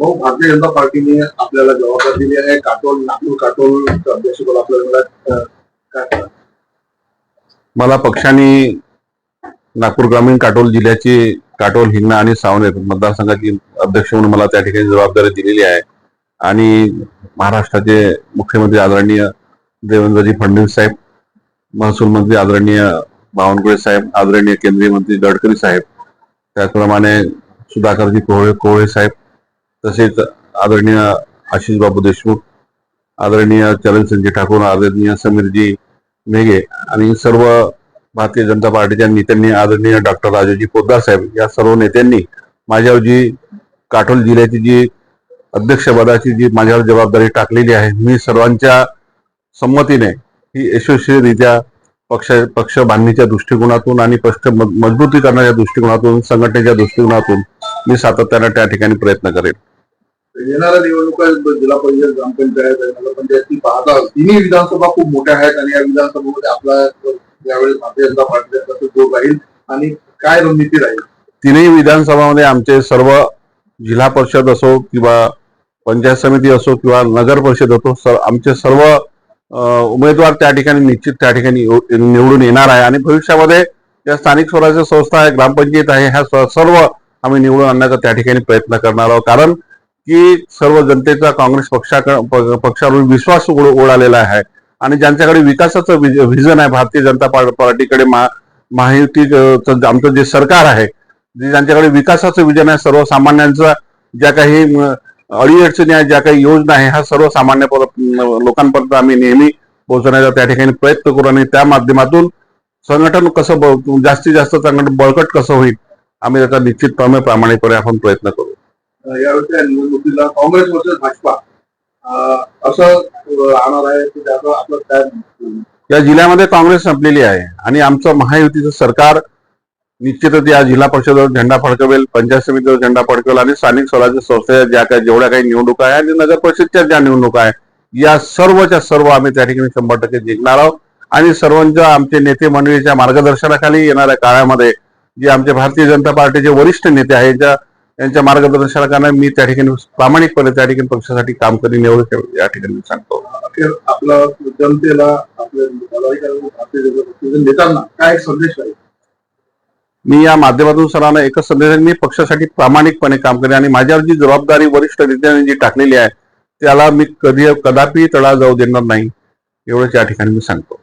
भाऊ भारतीय जनता पार्टीने आपल्याला जबाबदारी दिली आहे. काटोल नागपूर काटोल अध्यक्षपद आपल्याला काय मला पक्षाने नागपूर ग्रामीण काटोल जिल्ह्याची काटोल हिंगणा आणि सावनेर मतदारसंघाची अध्यक्ष म्हणून मला त्या ठिकाणी जबाबदारी दिलेली आहे. आणि महाराष्ट्राचे मुख्यमंत्री आदरणीय देवेंद्रजी फडणवीस साहेब महसूल मंत्री आदरणीय बावनकुळे साहेब आदरणीय केंद्रीय मंत्री गडकरी साहेब त्याचप्रमाणे सुधाकरजी कोहळे कोहळे साहेब तसेच आदरणीय आशिष बाबू देशमुख आदरणीय चरणसिंगजी ठाकूर आदरणीय समीरजी मेघे आणि सर्व भारतीय जनता पार्टीच्या नेत्यांनी आदरणीय डॉक्टर राजाजी पोद्दार साहेब या सर्व नेत्यांनी माझ्यावर जी काटोल जिल्ह्याची जी अध्यक्षपदाची जी माझ्यावर जबाबदारी टाकलेली आहे मी सर्वांच्या संमतीने ही यशस्वीरित्या पक्ष पक्ष बांधणीच्या दृष्टिकोनातून आणि पक्ष म- मजबूती दृष्टिकोनातून संघटनेच्या दृष्टिकोनातून मी सातत्यानं त्या ठिकाणी प्रयत्न करेन. येणाऱ्या निवडणुका जिल्हा परिषद ग्रामपंचायत आणि नगरपंचायत ती पाहता तिन्ही विधानसभा खूप मोठ्या आहेत आणि या विधानसभामध्ये आपला यावेळेस भारतीय जनता पार्टीचा कसं जोर राहील आणि काय रणनीती राहील. तिन्ही विधानसभामध्ये आमचे सर्व जिल्हा परिषद असो किंवा पंचायत समिती असो किंवा नगर परिषद असो सर आमचे सर्व उमेदवार त्या ठिकाणी निश्चित त्या ठिकाणी निवडून येणार आहे. आणि भविष्यामध्ये या स्थानिक स्वराज्य संस्था आहे ग्रामपंचायत आहे ह्या सर्व आम्ही निवडून आणण्याचा त्या ठिकाणी प्रयत्न करणार आहोत. कारण की सर्व जनतेचा काँग्रेस पक्षाकडे प- पक्षावर विश्वास ओढालेला उडालेला आहे. आणि ज्यांच्याकडे विकासाचं व्हिजन आहे भारतीय जनता पार्टीकडे महायुती आमचं जे सरकार आहे जे ज्यांच्याकडे विकासाचं विजन आहे सर्वसामान्यांचा ज्या काही अडीअडचणी आहे ज्या काही योजना आहे ह्या सर्वसामान्य लोकांपर्यंत आम्ही नेहमी पोहोचण्याचा त्या ठिकाणी प्रयत्न करू आणि त्या माध्यमातून संघटन कसं जास्तीत जास्त संघटन बळकट कसं होईल आम्ही त्याचा निश्चितपणे प्रामाणिकपणे आपण प्रयत्न करू. यावेळच्या निवडणुकीला काँग्रेस वर्सेस भाजपा असं राहणार आहे की त्याचं आपलं काय या जिल्ह्यामध्ये काँग्रेस संपलेली आहे आणि आमचं महायुतीचं सरकार निश्चितच या जिल्हा परिषदेवर झेंडा फडकवेल पंचायत समितीवर झेंडा फडकवेल आणि स्थानिक स्वराज्य संस्थेच्या ज्या काही जेवढ्या काही निवडणुका आहे आणि नगर परिषदच्या ज्या निवडणुका आहे या सर्वच्या सर्व आम्ही त्या ठिकाणी शंभर टक्के जिंकणार आहोत. आणि सर्वांच्या आमचे नेते मंडळीच्या मार्गदर्शनाखाली येणाऱ्या काळामध्ये जे आमचे भारतीय जनता पार्टीचे वरिष्ठ नेते आहेत ज्या यांच्या मार्गदर्शनाखाने मी त्या ठिकाणी प्रामाणिकपणे त्या ठिकाणी पक्षासाठी काम करीन एवढं या ठिकाणी मी सांगतो. आपला जनतेला नेत्यांना काय संदेश मी या माध्यमातून सर्वांना एकच संदेश मी पक्षासाठी प्रामाणिकपणे काम करेन आणि माझ्यावर जी जबाबदारी वरिष्ठ नेत्यांनी जी टाकलेली आहे त्याला मी कधी कदापि तडा जाऊ देणार नाही एवढंच या ठिकाणी मी सांगतो.